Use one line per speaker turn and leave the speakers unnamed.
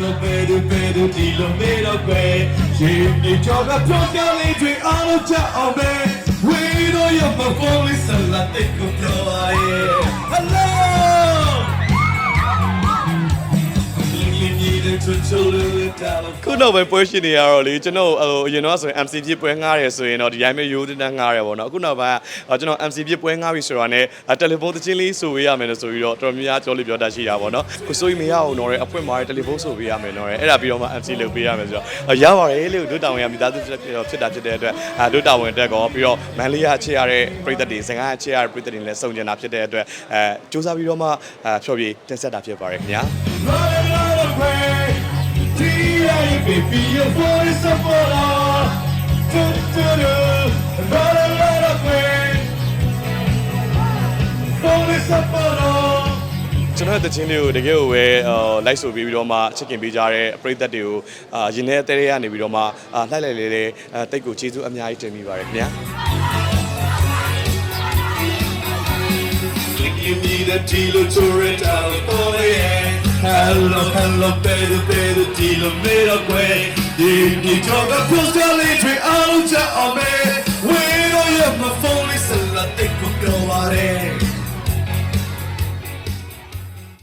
hello baby baby ဒီလိုမေးတော့ကွယ်ရှင်ဒီချောကပြောပြလေးတွေအားလုံးချအောင်ပဲ We know you're my voice and let it go ခုနောက်
ပိုင်းပွဲရှင်တွေကတော့လေကျွန်တော်ဟိုအရင်တော့ဆိုရင် MC ပြစ်ပွဲငှားတယ်ဆိုရင်တော့ဒီတိုင်းမျိုးရိုးတန်းငှားတယ်ပေါ့နော်အခုနောက်ပိုင်းကကျွန်တော် MC ပြစ်ပွဲငှားပြီဆိုတာနဲ့တယ်လီဖုန်းသချင်းလေးဆိုပေးရမယ်လို့ဆိုပြီးတော့တော်တော်များများကြောလို့ပြောတတ်ရှိတာပေါ့နော်ကိုစိုးရင်မရအောင်တော့အဖွင့်မာတယ်တယ်လီဖုန်းဆိုပေးရမယ်တော့အဲ့ဒါပြီးတော့မှ MC လုပ်ပေးရမယ်ဆိုတော့ရပါတယ်လို့တို့တာဝန်ရမိသားစုဖြစ်တာဖြစ်တဲ့အတွက်တို့တာဝန်တက်ကောပြီးတော့မန်လေးရချေရတဲ့ပြည်သက်တွေစင်ကားချေရတဲ့ပြည်သက်တွေလည်းစုံကျင်တာဖြစ်တဲ့အတွက်အဲစူးစမ်းပြီးတော့မှဖြောပြတင်ဆက်တာဖြစ်ပါတယ်ခင်ဗျာ
baby your voice of all do do do Running out of way Voice of all
ကျွန်တော်ရဲ့တခြင်းလေးကိုတကယ်ကိုပဲလိုက်ဆိုပြီးပြီးတော့မှချစ်ခင်ပေးကြတဲ့ပရိသတ်တွေကိုအာရင်ထဲတဲရဲကနေပြီးတော့မှအာလှိုက်လိုက်လေးလေးအဲတိတ်ကိုကျေးဇူးအများကြီးတင်မိပါတယ်ခင်ဗျာ
You need a deal to it out for yeah. Hello, hello, baby, baby, dilo mera kwe Deep, deep, talk across the little out of me Wait on your phone, listen, I think we'll go out